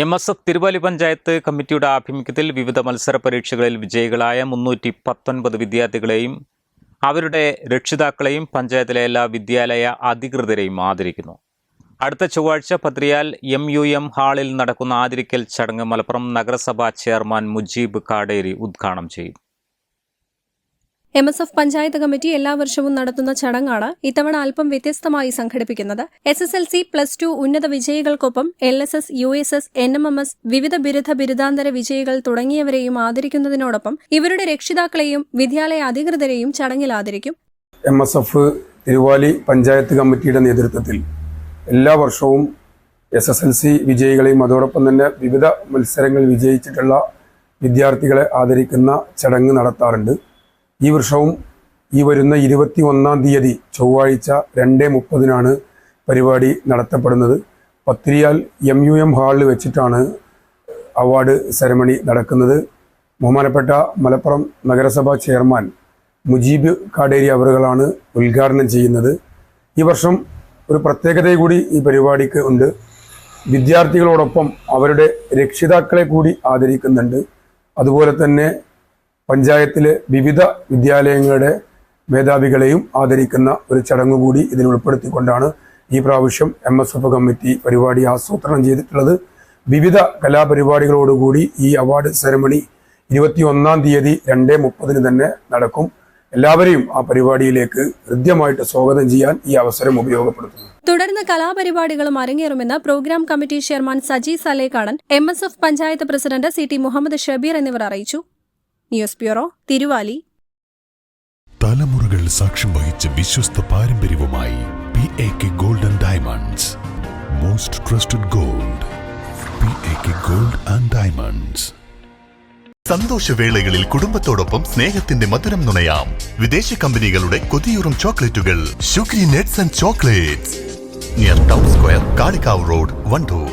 M S F Thiruvali panchayat കമ്മിറ്റിയുടെ ആഭിമുഖ്യത്തിൽ വിവിധ മത്സര പരീക്ഷകളിൽ വിജയികളായ മുന്നൂറ്റി പത്തൊൻപത് വിദ്യാർത്ഥികളെയും അവരുടെ രക്ഷിതാക്കളെയും പഞ്ചായത്തിലെ എല്ലാ വിദ്യാലയ അധികൃതരെയും ആദരിക്കുന്നു. അടുത്ത ചൊവ്വാഴ്ച പത്രിയാൽ എം യു എം ഹാളിൽ നടക്കുന്ന ആദരിക്കൽ ചടങ്ങ് മലപ്പുറം നഗരസഭാ ചെയർമാൻ മുജീബ് കാടേരി ഉദ്ഘാടനം ചെയ്യും. M S F panchayat committee എല്ലാ വർഷവും നടത്തുന്ന ചടങ്ങാണ് ഇത്തവണ അല്പം വ്യത്യസ്തമായി സംഘടിപ്പിക്കുന്നത്. S S L C plus two ഉന്നത വിജയികൾക്കൊപ്പം L S S U S S N M M S വിവിധ ബിരുദ ബിരുദാന്തര വിജയികൾ തുടങ്ങിയവരെയും ആദരിക്കുന്നതിനോടൊപ്പം ഇവരുടെ രക്ഷിതാക്കളെയും വിദ്യാലയ അധികൃതരെയും ചടങ്ങിൽ ആദരിക്കും. M S F Thiruvali panchayat കമ്മിറ്റിയുടെ നേതൃത്വത്തിൽ എല്ലാ വർഷവും എസ് എസ് എൽ സി വിജയികളെയും അതോടൊപ്പം തന്നെ വിവിധ മത്സരങ്ങൾ വിജയിച്ചിട്ടുള്ള വിദ്യാർത്ഥികളെ ആദരിക്കുന്ന ചടങ്ങ് നടത്താറുണ്ട്. ഈ വർഷവും ഈ വരുന്ന ഇരുപത്തി ഒന്നാം തീയതി ചൊവ്വാഴ്ച രണ്ട് മുപ്പതിനാണ് പരിപാടി നടത്തപ്പെടുന്നത്. പത്തിരിയാൽ എം യു എം ഹാളിൽ വെച്ചിട്ടാണ് അവാർഡ് സെറമണി നടക്കുന്നത്. ബഹുമാനപ്പെട്ട മലപ്പുറം നഗരസഭാ ചെയർമാൻ മുജീബ് കാടേരി അവറുകളാണ് ഉദ്ഘാടനം ചെയ്യുന്നത്. ഈ വർഷം ഒരു പ്രത്യേകത കൂടി ഈ പരിപാടിക്ക് ഉണ്ട്. വിദ്യാർത്ഥികളോടൊപ്പം അവരുടെ രക്ഷിതാക്കളെ കൂടി ആദരിക്കുന്നുണ്ട്. അതുപോലെ തന്നെ പഞ്ചായത്തിലെ വിവിധ വിദ്യാലയങ്ങളുടെ മേധാവികളെയും ആദരിക്കുന്ന ഒരു ചടങ്ങ് കൂടി ഇതിൽ ഉൾപ്പെടുത്തിക്കൊണ്ടാണ് ഈ പ്രാവശ്യം എം എസ് എഫ് കമ്മിറ്റി പരിപാടി ആസൂത്രണം ചെയ്തിട്ടുള്ളത്. വിവിധ കലാപരിപാടികളോടുകൂടി ഈ അവാർഡ് സെറമണി ഇരുപത്തി ഒന്നാം തീയതി രണ്ട് മുപ്പതിന് തന്നെ നടക്കും. എല്ലാവരെയും ആ പരിപാടിയിലേക്ക് ഹൃദ്യമായിട്ട് സ്വാഗതം ചെയ്യാൻ ഈ അവസരം ഉപയോഗപ്പെടുത്തുന്നു. തുടർന്ന് കലാപരിപാടികളും അരങ്ങേറുമെന്ന് program committee chairman Saji Salekkadan M S F panchayat president C T Muhammad Shabeer എന്നിവർ അറിയിച്ചു. News bureau Thiruvali. തലമുറകൾ സാക്ഷ്യം വഹിച്ച വിശ്വസ്ത പാരമ്പര്യവുമായി P A K golden diamonds. Most trusted gold P A K gold and diamonds സന്തോഷവേളകളിൽ കുടുംബത്തോടൊപ്പം സ്നേഹത്തിന്റെ മധുരം നുണയാം. വിദേശ കമ്പനികളുടെ കൊതിയൂറും ചോക്ലേറ്റുകൾ. Sugary nuts and chocolates near town square Kalikavu road Wandoor